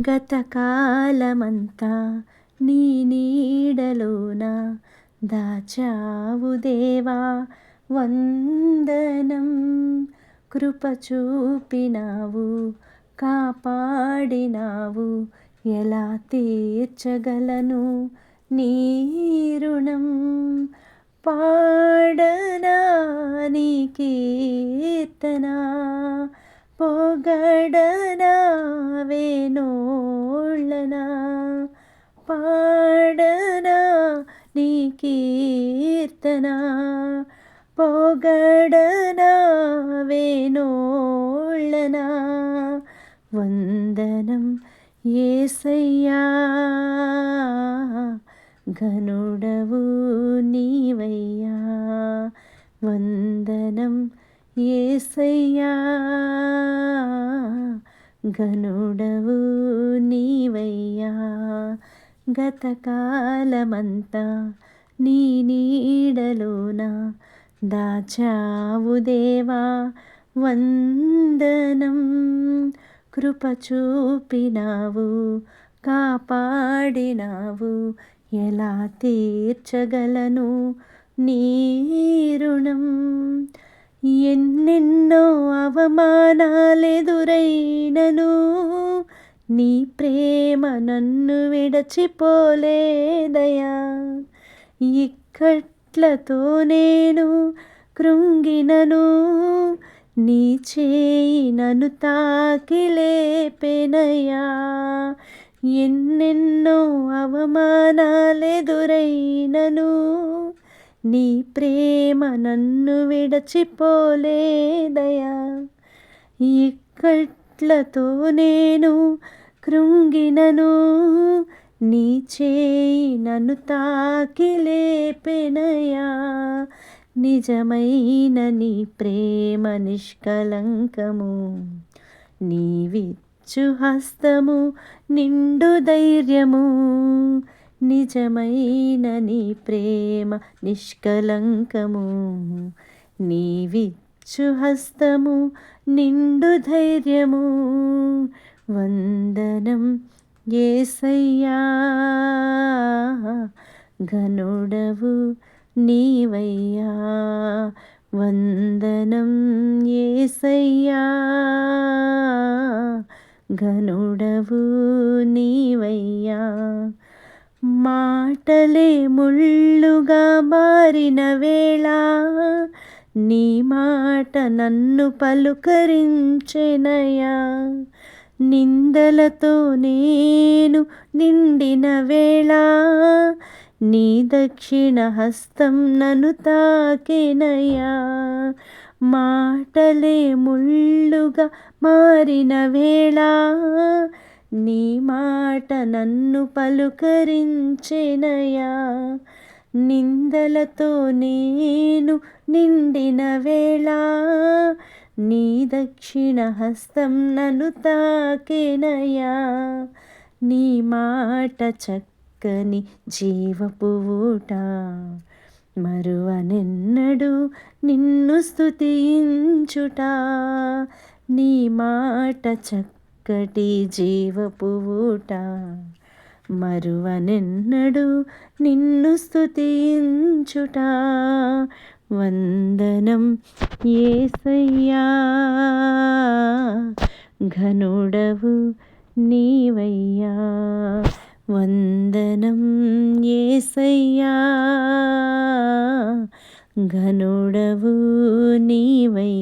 గతకాలమంతా నీ నీడలోన? దాచావు దేవా వందనం కృప చూపినావు కాపాడినావు. ఎలా తీర్చగలను నీ రుణం? పాడనా నీ కీర్తనా? పొగడనా వేణోళ్ళనా పాడనా నీ కీర్తన పొగడనా వేణోళ్ళనా వందనం ఏసయ్యా ఘనుడవు నీవయ్యా వందనం ఏసయ్యా ఘనుడవు నీవయ్యా గతకాలమంతా నీ నీడలోన దాచావు దేవా వందనం కృప చూపినావు కాపాడినావు ఎలా తీర్చగలను నీ రుణం? ఎన్నెన్నో అవమానాలెదురైనను నీ ప్రేమ నన్ను విడచిపోలేదయా? ఇక్కట్లతో నేను కృంగినను నీ చేయి నన్ను తాకి లేపెనయా? ఎన్నెన్నో అవమానాలెదురైనను నీ ప్రేమ నన్ను విడచిపోలేదయా? ఇక్కట్లతో నేను కృంగినను నీ చేయి నన్ను తాకి లేపెనయా? నిజమైన నీ ప్రేమ నిష్కలంకము నీవిచ్చు హస్తము నిండు ధైర్యము నిజమైన నీ ప్రేమ నిష్కలంకము. నీవిచ్చు హస్తము నిండు ధైర్యము. వందనం ఏసయ్యా ఘనుడవు నీవయ్యా. వందనం ఏసయ్యా ఘనుడవు నీవయ్యా. మాటలే ముళ్ళుగా మారిన వేళ నీ మాట నన్ను పలుకరించెనయా నిందలతో నేను నిండిన వేళ నీ దక్షిణ హస్తం నన్ను తాకెనయా మాటలే ముళ్ళుగా మారిన వేళ నీ మాట నన్ను పలుకరించెనయా నిందలతో నేను నిండిన వేళ నీ దక్షిణ హస్తం నన్ను తాకెనయా నీ మాట చక్కని జీవపు ఊట మరువనెన్నడు నిన్ను స్తుతించుట. నీ మాట చక్క జీవపు జీవపువుట మరువనెన్నడు నిన్ను స్థుతించుట వందనం ఏసయ్యా ఘనుడవు నీవయ్యా. వందనం ఏసయ్యా ఘనుడవు నీవయ్యా.